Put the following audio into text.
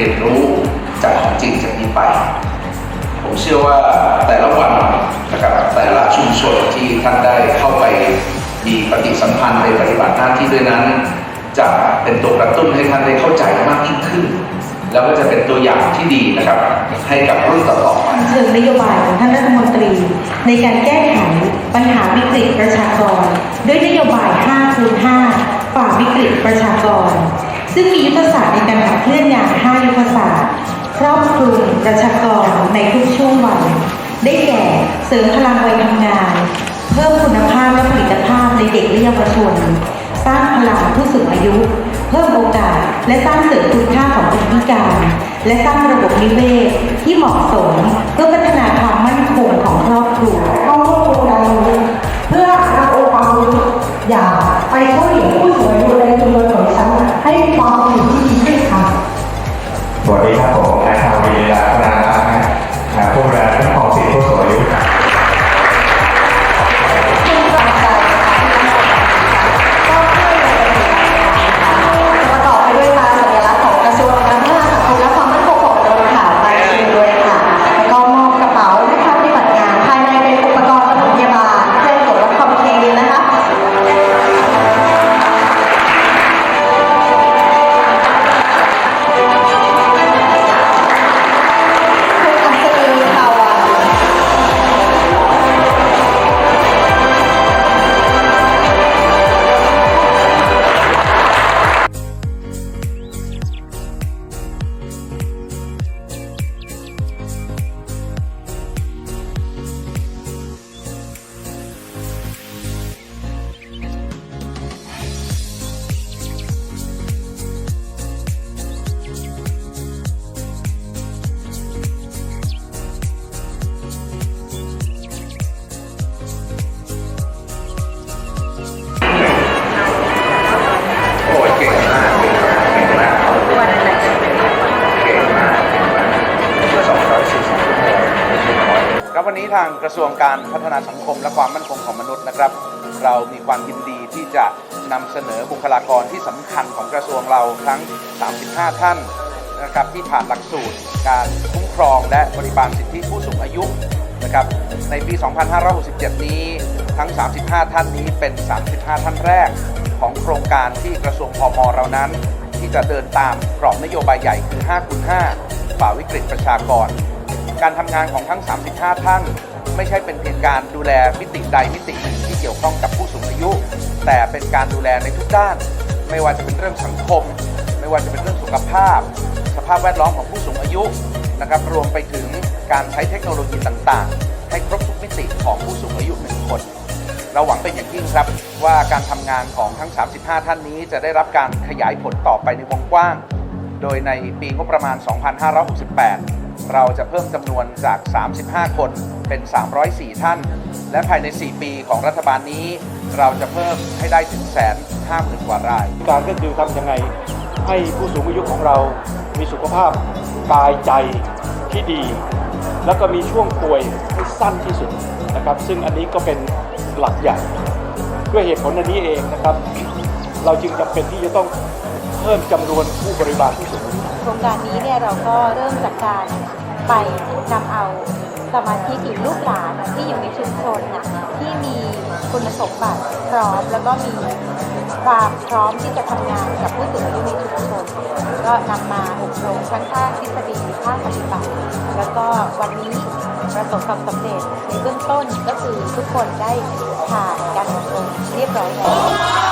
รียนรู้จากของจริงจากนี้ไป ผมเชื่อว่าแต่ละวันนะครับแต่ละชุมชนที่ท่านได้เข้าไปมีปฏิสัมพันธ์ในปฏิบัติหน้าที่ด้วยนั้น จะเป็นตัวกระตุ้นให้ท่านได้เข้าใจมากยิ่งขึ้น แล้วก็จะเป็นตัวอย่างที่ดีนะครับ ให้กับรุ่นต่อๆไปเชิงนโยบายของท่านรัฐมนตรี ในการแก้ไขปัญหาวิกฤตประชากร ด้วยนโยบาย 5 คูณ 5 ฝ่าวิกฤตประชากร ซึ่งมียุทธศาสตร์ในการขับเคลื่อนอย่าง 5 ยุทธศาสตร์ ครอบคลุมประชากรในทุกช่วงวัย ได้แก่เสริมพลังวัยทำงาน เพิ่มคุณภาพและผลิตภาพในเด็กและเยาวชน สร้างพลังผู้สูงอายุ เพิ่มโอกาส และสร้างเสริมคุณค่าของคนพิการ และสร้างระบบนิเวศที่เหมาะสมเพื่อพัฒนาความมั่นคงของครอบครัวางกระทรวงการพัฒนาสังคมและความมั่นคงของมนุษย์นะครับ เรามีความยินดีที่จะนำเสนอบุคลากรที่สำคัญของกระทรวงเราทั้ง 35 ท่านนะครับที่ผ่านหลักสูตร การคุ้มครองและบริบาลสิทธิผู้สูงอายุนะครับในปี 2567 นี้ทั้ง 35 ท่านนี้เป็น 35 ท่านแรกของโครงการที่กระทรวงพมเรานั้น ที่จะเดินตามกรอบนโยบายใหญ่คือ5คูณ5ฝ่าวิกฤตประชากร การทำงานของทั้ง 35 ท่าน ไม่ใช่เป็นเพียงการดูแลมิติใดมิติหนึ่งที่เกี่ยวข้องกับผู้สูงอายุ แต่เป็นการดูแลในทุกด้าน ไม่ว่าจะเป็นเรื่องสังคม ไม่ว่าจะเป็นเรื่องสุขภาพ สภาพแวดล้อมของผู้สูงอายุนะครับรวมไปถึงการใช้เทคโนโลยีต่างๆ ให้ครบทุกมิติของผู้สูงอายุหนึ่งคนเราหวังเป็นอย่างยิ่งครับว่าการทำงานของทั้ง 35 ท่านนี้จะได้รับการขยายผลต่อไปในวงกว้าง โดยในปีงบประมาณ 2568 เราจะเพิ่มจำนวนจาก 35 คนเป็น 304 ท่าน และภายใน 4 ปีของรัฐบาลนี้ เราจะเพิ่มให้ได้ถึงแสนห้าหมื่นกว่าราย การก็คือทำยังไงให้ผู้สูงอายุของเรามีสุขภาพกายใจที่ดี แล้วก็มีช่วงป่วยให้สั้นที่สุดนะครับ ซึ่งอันนี้ก็เป็นหลักใหญ่ ด้วยเหตุผลอันนี้เองนะครับ เราจึงจำเป็นที่จะต้องเพิ่มจำนวนผู้บริบาลผู้สูงอายุ โครงการนี้เนี่ยเราก็เริ่มจากการไปนำเอาสมาชิกหรือลูกหลานที่อยู่ในชุมชนน่ะที่มีคุณสมบัติพร้อมแล้วก็มีความพร้อมที่จะทำงานกับผู้สูงอายุในชุมชนก็นำมาอบรมทั้งภาคทฤษฎีภาคปฏิบัติ แล้วก็วันนี้ประสบความสำเร็จในเบื้องต้นก็คือทุกคนได้ผ่านการอบรมเรียบร้อยแล้ว